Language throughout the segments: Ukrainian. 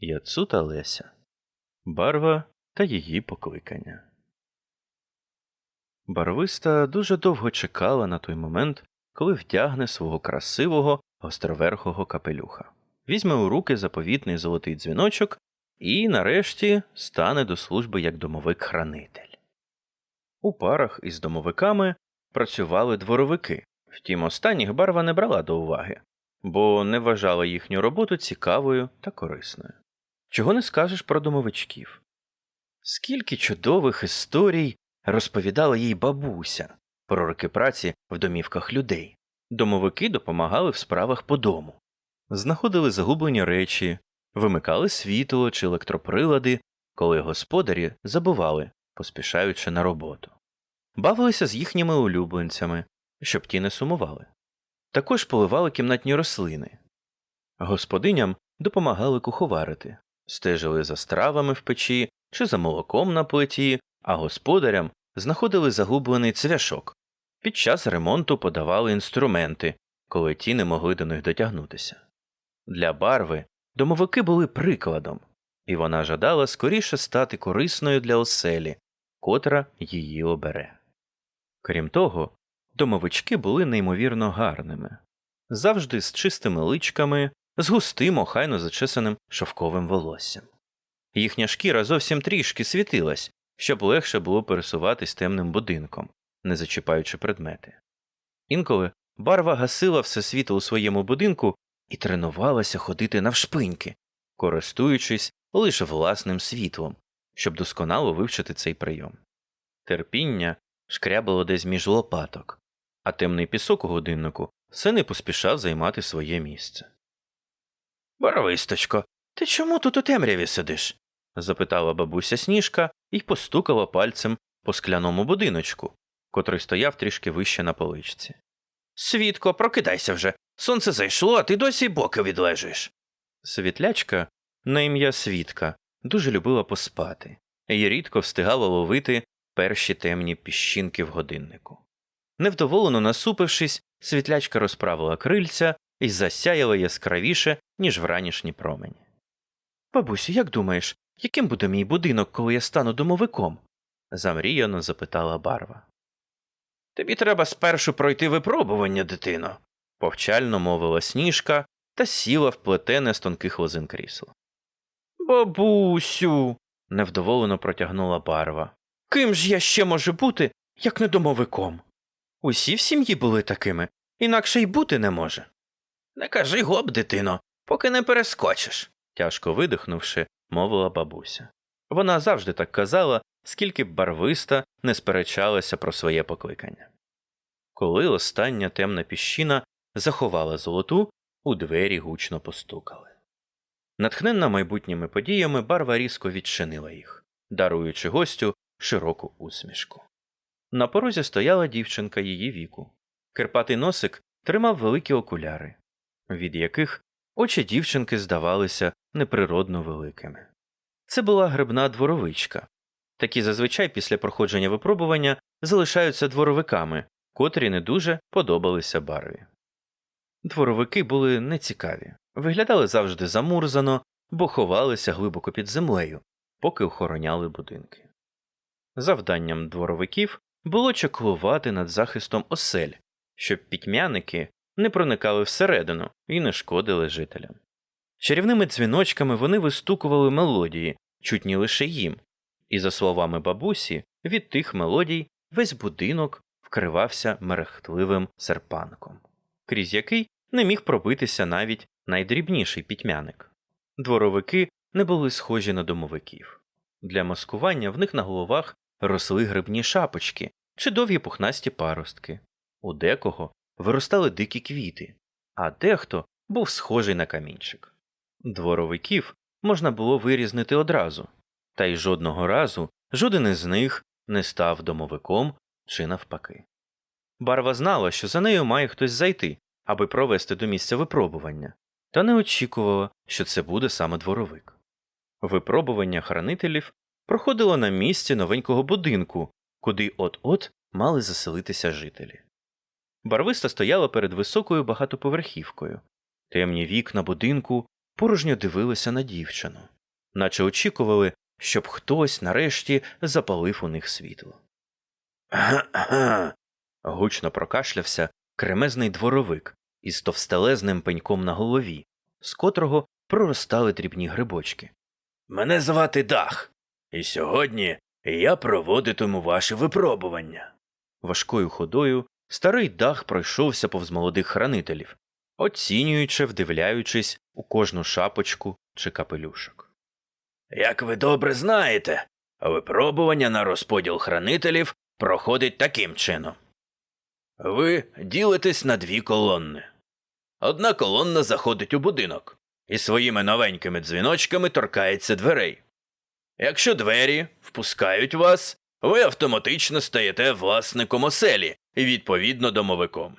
Яцута Леся. Барва та її покликання. Барвиста дуже довго чекала на той момент, коли втягне свого красивого гостроверхого капелюха, візьме у руки заповітний золотий дзвіночок і, нарешті, стане до служби як домовик-хранитель. У парах із домовиками працювали дворовики, втім останніх барва не брала до уваги, бо не вважала їхню роботу цікавою та корисною. Чого не скажеш про домовичків? Скільки чудових історій розповідала їй бабуся про роки праці в домівках людей. Домовики допомагали в справах по дому, знаходили загублені речі, вимикали світло чи електроприлади, коли господарі забували, поспішаючи на роботу, бавилися з їхніми улюбленцями, щоб ті не сумували. Також поливали кімнатні рослини. Господиням допомагали куховарити, стежили за стравами в печі чи за молоком на плиті, а господарям знаходили загублений цвяшок. Під час ремонту подавали інструменти, коли ті не могли до них дотягнутися. Для барви домовики були прикладом, і вона жадала скоріше стати корисною для оселі, котра її обере. Крім того, домовички були неймовірно гарними, завжди з чистими личками, з густим, охайно зачесаним шовковим волоссям. Їхня шкіра зовсім трішки світилась, щоб легше було пересуватись темним будинком, не зачіпаючи предмети. Інколи барва гасила все світло у своєму будинку і тренувалася ходити навшпиньки, користуючись лише власним світлом, щоб досконало вивчити цей прийом. Терпіння шкрябало десь між лопаток, а темний пісок у годиннику все не поспішав займати своє місце. Барвисточко, ти чому тут у темряві сидиш? запитала бабуся сніжка і постукала пальцем по скляному будиночку, котрий стояв трішки вище на поличці. Свідко, прокидайся вже. Сонце зайшло, а ти досі боки відлежиш. Світлячка, на ім'я Свідка, дуже любила поспати і рідко встигала ловити перші темні піщинки в годиннику. Невдоволено насупившись, світлячка розправила крильця і засяяла яскравіше, ніж вранішні промені. Бабусю, як думаєш, яким буде мій будинок, коли я стану домовиком? замріяно запитала барва. Тобі треба спершу пройти випробування, дитино, повчально мовила сніжка та сіла в плетене з тонких лозин крісло. Бабусю. невдоволено протягнула барва. Ким ж я ще можу бути, як не домовиком? Усі в сім'ї були такими, інакше й бути не може. Не кажи гоп, дитино, поки не перескочиш, тяжко видихнувши, мовила бабуся. Вона завжди так казала, скільки б барвиста не сперечалася про своє покликання. Коли остання темна піщина заховала золоту, у двері гучно постукали. Натхненна майбутніми подіями барва різко відчинила їх, даруючи гостю широку усмішку. На порозі стояла дівчинка її віку. Кирпатий носик тримав великі окуляри, від яких очі дівчинки здавалися неприродно великими. Це була грибна дворовичка. Такі зазвичай після проходження випробування залишаються дворовиками, котрі не дуже подобалися барві. Дворовики були нецікаві, виглядали завжди замурзано, бо ховалися глибоко під землею, поки охороняли будинки. Завданням дворовиків було чаклувати над захистом осель, щоб пітьмяники не проникали всередину і не шкодили жителям. Чарівними дзвіночками вони вистукували мелодії, чутні лише їм, і, за словами бабусі, від тих мелодій весь будинок вкривався мерехтливим серпанком, крізь який не міг пробитися навіть найдрібніший пітьмяник. Дворовики не були схожі на домовиків. Для маскування в них на головах росли грибні шапочки чи довгі пухнасті паростки. У декого виростали дикі квіти, а дехто був схожий на камінчик. Дворовиків можна було вирізнити одразу, та й жодного разу жоден із них не став домовиком чи навпаки. Барва знала, що за нею має хтось зайти, аби провести до місця випробування, та не очікувала, що це буде саме дворовик. Випробування хранителів проходило на місці новенького будинку, куди от от мали заселитися жителі. Барвиста стояла перед високою багатоповерхівкою, темні вікна будинку порожньо дивилися на дівчину, наче очікували, щоб хтось нарешті запалив у них світло. Гучно прокашлявся кремезний дворовик із товстелезним пеньком на голові, з котрого проростали дрібні грибочки. Мене звати Дах, і сьогодні я проводитиму ваше випробування. Важкою ходою старий дах пройшовся повз молодих хранителів, оцінюючи, вдивляючись у кожну шапочку чи капелюшок. Як ви добре знаєте, випробування на розподіл хранителів проходить таким чином. Ви ділитесь на дві колонни. Одна колонна заходить у будинок і своїми новенькими дзвіночками торкається дверей. Якщо двері впускають вас, ви автоматично стаєте власником оселі відповідно домовиком.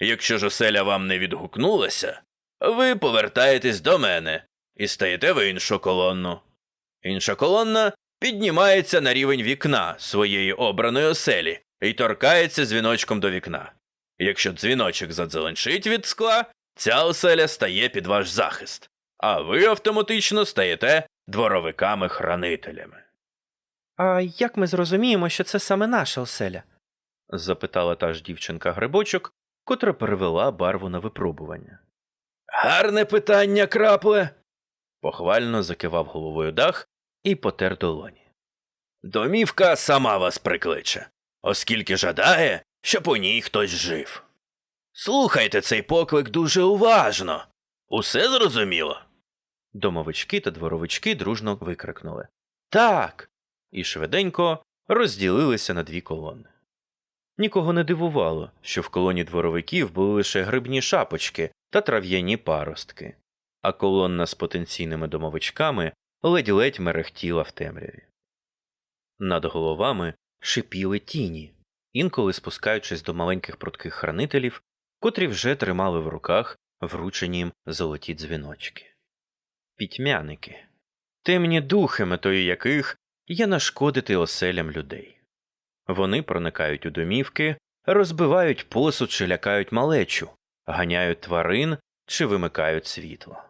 Якщо ж оселя вам не відгукнулася, ви повертаєтесь до мене і стаєте в іншу колонну. Інша колонна піднімається на рівень вікна своєї обраної оселі і торкається дзвіночком до вікна. Якщо дзвіночок задзеленчить від скла, ця оселя стає під ваш захист, а ви автоматично стаєте дворовиками-хранителями. А як ми зрозуміємо, що це саме наша оселя? Запитала та ж дівчинка грибочок, котра перевела барву на випробування. Гарне питання, крапле. похвально закивав головою дах і потер долоні. Домівка сама вас прикличе, оскільки жадає, щоб у ній хтось жив. Слухайте цей поклик дуже уважно. Усе зрозуміло? Домовички та дворовички дружно викрикнули Так. і швиденько розділилися на дві колони. Нікого не дивувало, що в колоні дворовиків були лише грибні шапочки та трав'яні паростки, а колонна з потенційними домовичками ледь-ледь мерехтіла в темряві. Над головами шипіли тіні, інколи спускаючись до маленьких прутких хранителів, котрі вже тримали в руках вручені їм золоті дзвіночки. Пітьмяники темні духи, метою яких є нашкодити оселям людей. Вони проникають у домівки, розбивають посуд чи лякають малечу, ганяють тварин чи вимикають світло.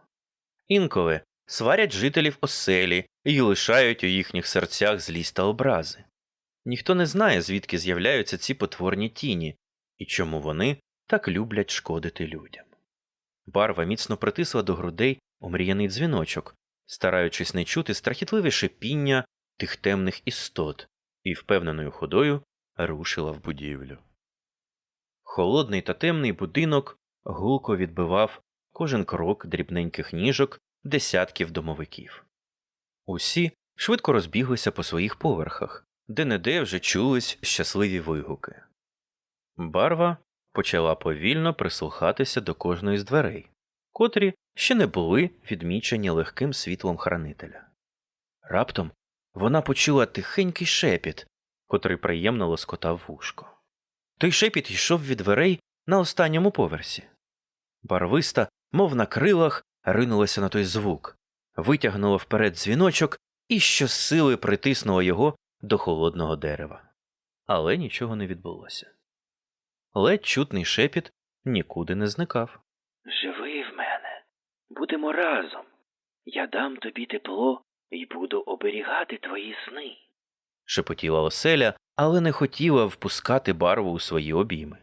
Інколи сварять жителів оселі і лишають у їхніх серцях злість та образи. Ніхто не знає, звідки з'являються ці потворні тіні і чому вони так люблять шкодити людям. Барва міцно притисла до грудей омріяний дзвіночок, стараючись не чути страхітливе шипіння тих темних істот, і впевненою ходою рушила в будівлю. Холодний та темний будинок гулко відбивав кожен крок дрібненьких ніжок десятків домовиків. Усі швидко розбіглися по своїх поверхах, де неде вже чулись щасливі вигуки. Барва почала повільно прислухатися до кожної з дверей, котрі ще не були відмічені легким світлом хранителя. Раптом вона почула тихенький шепіт, котрий приємно лоскотав вушко. Той шепіт йшов від дверей на останньому поверсі. Барвиста, мов на крилах, ринулася на той звук, витягнула вперед дзвіночок і щосили притиснула його до холодного дерева. Але нічого не відбулося. Ледь чутний шепіт нікуди не зникав. Живи в мене, будемо разом. Я дам тобі тепло і буду оберігати твої сни. шепотіла оселя, але не хотіла впускати барву у свої обійми.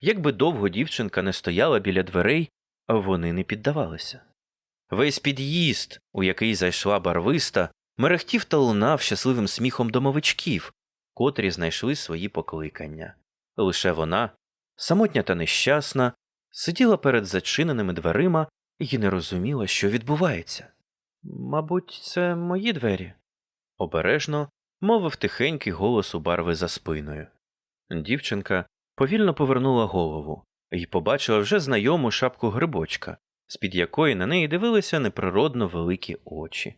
Якби довго дівчинка не стояла біля дверей, вони не піддавалися. Весь під'їзд, у який зайшла барвиста, мерехтів та лунав щасливим сміхом домовичків, котрі знайшли свої покликання. Лише вона, самотня та нещасна, сиділа перед зачиненими дверима і не розуміла, що відбувається. Мабуть, це мої двері. Обережно мовив тихенький голос у барви за спиною. Дівчинка повільно повернула голову і побачила вже знайому шапку грибочка, з-під якої на неї дивилися неприродно великі очі.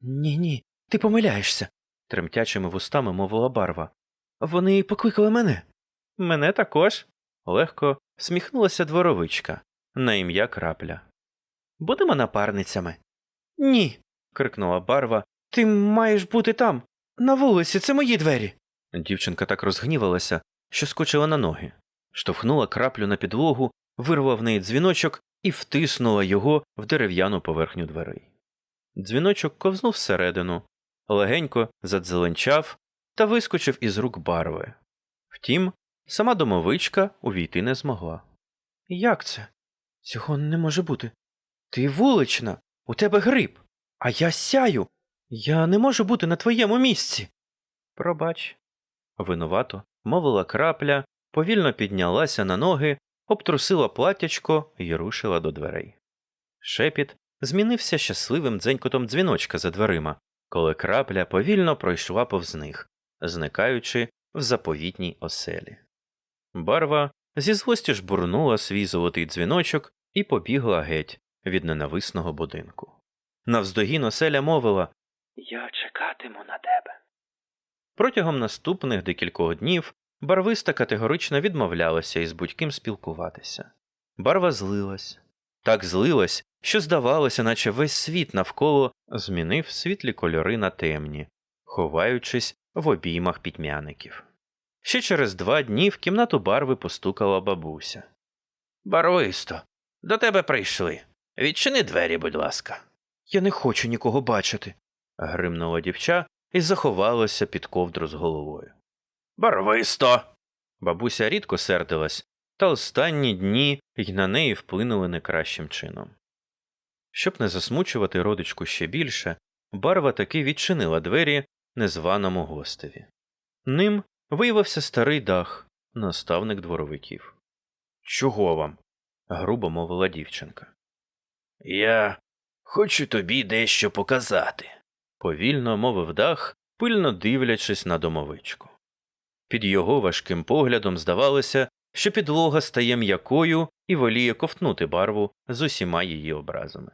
Ні, ні, ти помиляєшся, тремтячими вустами мовила барва. Вони покликали мене. Мене також. легко всміхнулася дворовичка на ім'я крапля. Будемо напарницями. Ні. крикнула барва. Ти маєш бути там. На вулиці, це мої двері. Дівчинка так розгнівалася, що скочила на ноги, штовхнула краплю на підлогу, вирвала в неї дзвіночок і втиснула його в дерев'яну поверхню дверей. Дзвіночок ковзнув всередину, легенько задзеленчав та вискочив із рук барви. Втім, сама домовичка увійти не змогла. Як це? Цього не може бути. Ти вулична, у тебе гриб, а я сяю. Я не можу бути на твоєму місці. Пробач. Винувато мовила крапля, повільно піднялася на ноги, обтрусила платячко і рушила до дверей. Шепіт змінився щасливим дзенькотом дзвіночка за дверима, коли крапля повільно пройшла повз них, зникаючи в заповітній оселі. Барва зі злості жбурнула свій золотий дзвіночок і побігла геть від ненависного будинку. Навздогін оселя мовила Я чекатиму на тебе. Протягом наступних декількох днів барвиста категорично відмовлялася із будь-ким спілкуватися. Барва злилась. Так злилась, що здавалося, наче весь світ навколо змінив світлі кольори на темні, ховаючись в обіймах пітьмяників. Ще через два дні в кімнату барви постукала бабуся. Барвисто, до тебе прийшли. Відчини двері, будь ласка. Я не хочу нікого бачити. гримнула дівча і заховалася під ковдру з головою. Барвисто. Бабуся рідко сердилась, та останні дні й на неї вплинули не кращим чином. Щоб не засмучувати родичку ще більше, барва таки відчинила двері незваному гостеві. Ним виявився старий дах, наставник дворовиків. Чого вам? грубо мовила дівчинка. Я хочу тобі дещо показати. повільно мовив дах, пильно дивлячись на домовичку. Під його важким поглядом здавалося, що підлога стає м'якою і воліє ковтнути барву з усіма її образами.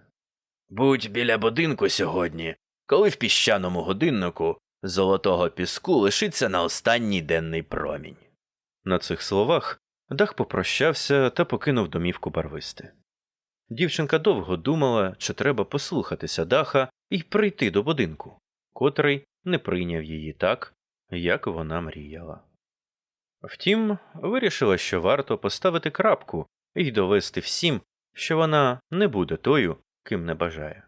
Будь біля будинку сьогодні, коли в піщаному годиннику золотого піску лишиться на останній денний промінь. На цих словах дах попрощався та покинув домівку барвисти. Дівчинка довго думала, чи треба послухатися даха і прийти до будинку, котрий не прийняв її так, як вона мріяла. Втім, вирішила, що варто поставити крапку і довести всім, що вона не буде тою, ким не бажає.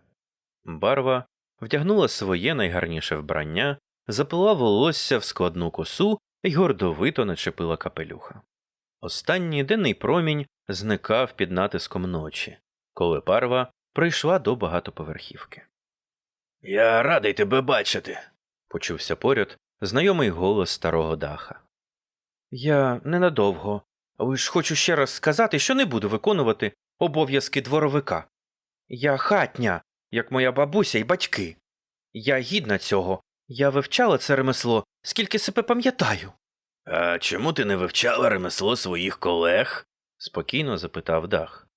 Барва вдягнула своє найгарніше вбрання, заплела волосся в складну косу і гордовито начепила капелюха. Останній денний промінь зникав під натиском ночі, коли парва прийшла до багатоповерхівки. Я радий тебе бачити. Почувся поряд знайомий голос старого даха. Я ненадовго, лиш хочу ще раз сказати, що не буду виконувати обов'язки дворовика. Я хатня, як моя бабуся і батьки. Я гідна цього. Я вивчала це ремесло, скільки себе пам'ятаю. А чому ти не вивчала ремесло своїх колег? спокійно запитав дах.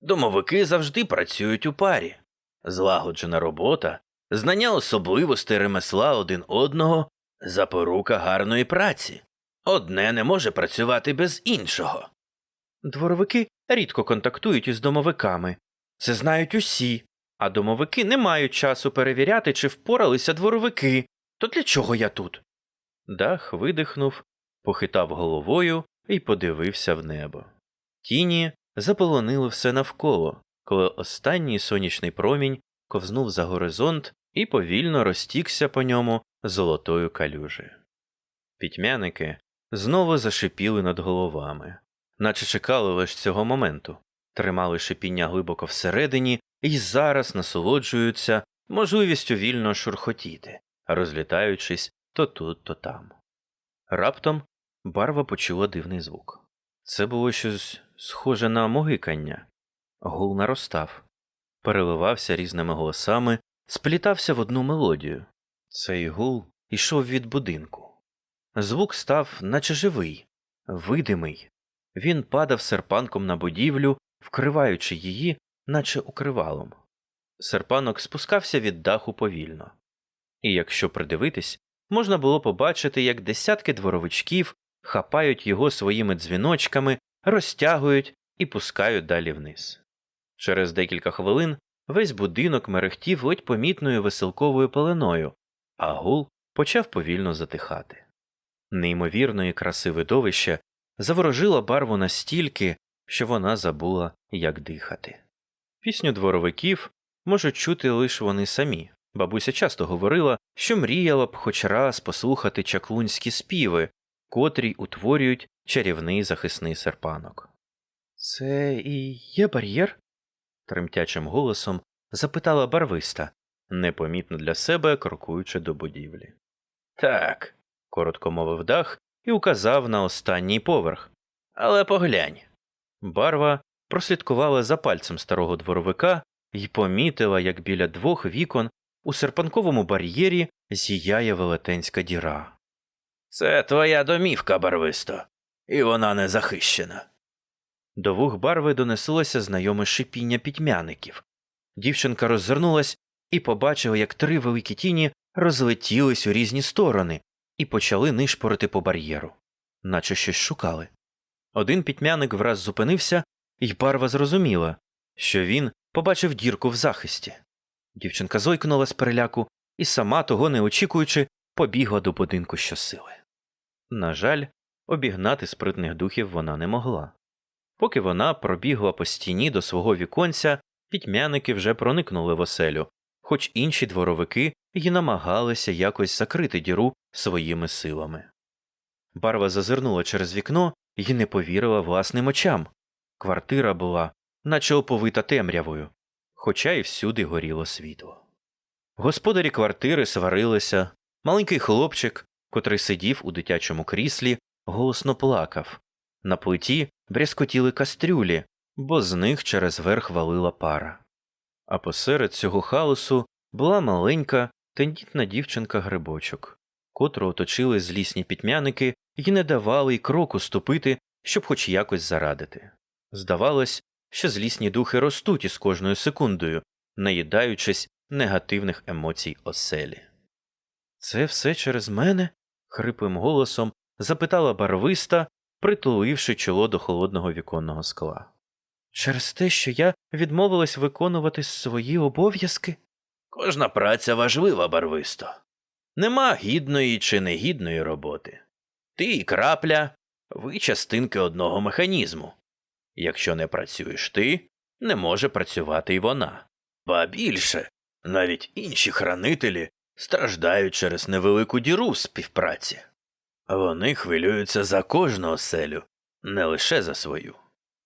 Домовики завжди працюють у парі. Злагоджена робота, знання особливостей ремесла один одного, запорука гарної праці. Одне не може працювати без іншого. Дворовики рідко контактують із домовиками. Це знають усі, а домовики не мають часу перевіряти, чи впоралися дворовики. То для чого я тут? Дах видихнув, похитав головою і подивився в небо. Тіні заполонили все навколо, коли останній сонячний промінь ковзнув за горизонт і повільно розтікся по ньому золотою калюжею. Пітьмяники знову зашипіли над головами, наче чекали лише цього моменту, тримали шипіння глибоко всередині і зараз насолоджуються можливістю вільно шурхотіти, розлітаючись то тут, то там. Раптом барва почула дивний звук. Це було щось схоже на могикання. Гул наростав, переливався різними голосами, сплітався в одну мелодію. Цей гул йшов від будинку. Звук став, наче живий, видимий. Він падав серпанком на будівлю, вкриваючи її, наче укривалом. Серпанок спускався від даху повільно. І якщо придивитись, можна було побачити, як десятки дворовичків хапають його своїми дзвіночками, розтягують і пускають далі вниз. Через декілька хвилин весь будинок мерехтів ледь помітною веселковою пеленою, а гул почав повільно затихати. Неймовірної краси видовище заворожило барву настільки, що вона забула, як дихати. Пісню дворовиків можуть чути лише вони самі. Бабуся часто говорила, що мріяла б хоч раз послухати чаклунські співи, котрі утворюють чарівний захисний серпанок. Це і є бар'єр? тремтячим голосом запитала барвиста, непомітно для себе крокуючи до будівлі. Так, коротко мовив дах і указав на останній поверх. Але поглянь. Барва прослідкувала за пальцем старого дворовика і помітила, як біля двох вікон у серпанковому бар'єрі зіяє велетенська діра. Це твоя домівка, барвисто, і вона не захищена. До вух барви донеслося знайоме шипіння пітьмяників. Дівчинка роззирнулась і побачила, як три великі тіні розлетілись у різні сторони і почали нишпорити по бар'єру, наче щось шукали. Один пітьмяник враз зупинився, і барва зрозуміла, що він побачив дірку в захисті. Дівчинка зойкнула з переляку і, сама того не очікуючи, побігла до будинку щосили. На жаль, обігнати спритних духів вона не могла. Поки вона пробігла по стіні до свого віконця, пітьмяники вже проникнули в оселю, хоч інші дворовики й намагалися якось закрити діру своїми силами. Барва зазирнула через вікно і не повірила власним очам. Квартира була, наче оповита темрявою, хоча й всюди горіло світло. Господарі квартири сварилися, маленький хлопчик, котрий сидів у дитячому кріслі, голосно плакав. На плиті брязкотіли кастрюлі, бо з них через верх валила пара. А посеред цього хаосу була маленька, тендітна дівчинка грибочок, котру оточили злісні пітьмяники і не давали й кроку ступити, щоб хоч якось зарадити. Здавалось, що злісні духи ростуть із кожною секундою, наїдаючись негативних емоцій оселі. Це все через мене? Хрипим голосом запитала барвиста, притуливши чоло до холодного віконного скла. Через те, що я відмовилась виконувати свої обов'язки? Кожна праця важлива, барвисто. Нема гідної чи негідної роботи. Ти і крапля, ви частинки одного механізму. Якщо не працюєш ти, не може працювати й вона. Ба більше, навіть інші хранителі страждають через невелику діру в співпраці. Вони хвилюються за кожну оселю, не лише за свою.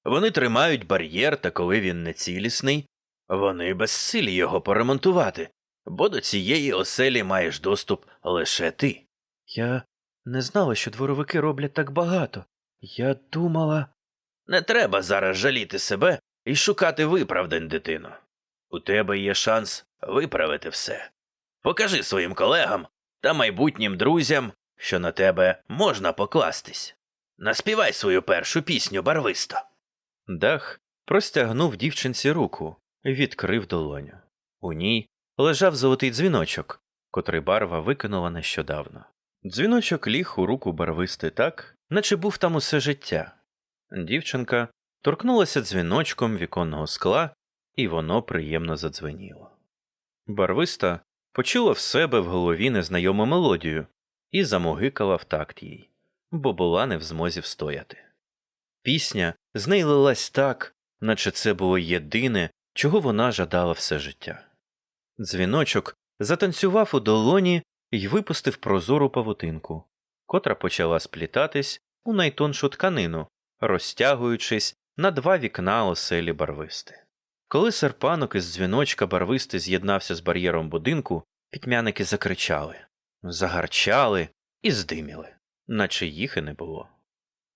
Вони тримають бар'єр, та коли він нецілісний, вони безсилі його поремонтувати, бо до цієї оселі маєш доступ лише ти. Я не знала, що дворовики роблять так багато. Я думала. Не треба зараз жаліти себе і шукати виправдань, дитино. У тебе є шанс виправити все. Покажи своїм колегам та майбутнім друзям, що на тебе можна покластись. Наспівай свою першу пісню барвисто. Дах простягнув дівчинці руку і відкрив долоню. У ній лежав золотий дзвіночок, котрий барва викинула нещодавно. Дзвіночок ліг у руку барвисти так, наче був там усе життя. Дівчинка торкнулася дзвіночком віконного скла, і воно приємно задзвеніло. Барвиста почула в себе в голові незнайому мелодію і замогикала в такт їй, бо була не в змозі встояти. Пісня з неї лилась так, наче це було єдине, чого вона жадала все життя. Дзвіночок затанцював у долоні і випустив прозору павутинку, котра почала сплітатись у найтоншу тканину, розтягуючись на два вікна оселі барвисти. Коли серпанок із дзвіночка барвисти з'єднався з бар'єром будинку, пітьмяники закричали, загарчали і здиміли, наче їх і не було.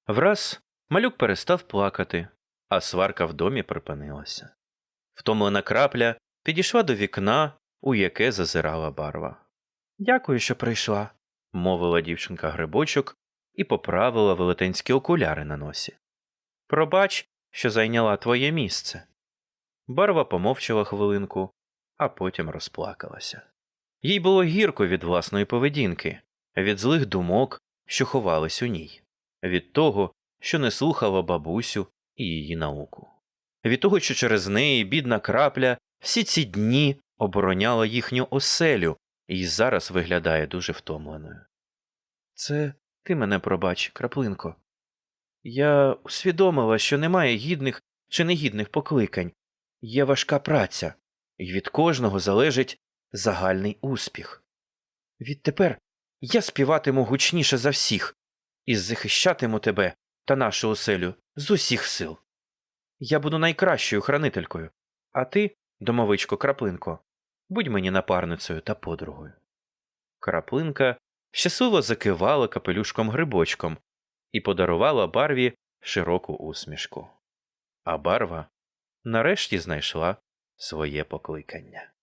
Враз малюк перестав плакати, а сварка в домі припинилася. Втомлена крапля підійшла до вікна, у яке зазирала барва. Дякую, що прийшла, мовила дівчинка грибочок і поправила велетенські окуляри на носі. Пробач, що зайняла твоє місце. Барва помовчала хвилинку, а потім розплакалася. Їй було гірко від власної поведінки, від злих думок, що ховались у ній, від того, що не слухала бабусю і її науку, від того, що через неї бідна крапля всі ці дні обороняла їхню оселю і зараз виглядає дуже втомленою. Це ти мене пробач, краплинко. Я усвідомила, що немає гідних чи негідних покликань. Є важка праця, і від кожного залежить загальний успіх. Відтепер я співатиму гучніше за всіх і захищатиму тебе та нашу оселю з усіх сил. Я буду найкращою хранителькою, а ти, домовичко краплинко, будь мені напарницею та подругою. Краплинка щасливо закивала капелюшком грибочком і подарувала барві широку усмішку. А барва нарешті знайшла своє покликання.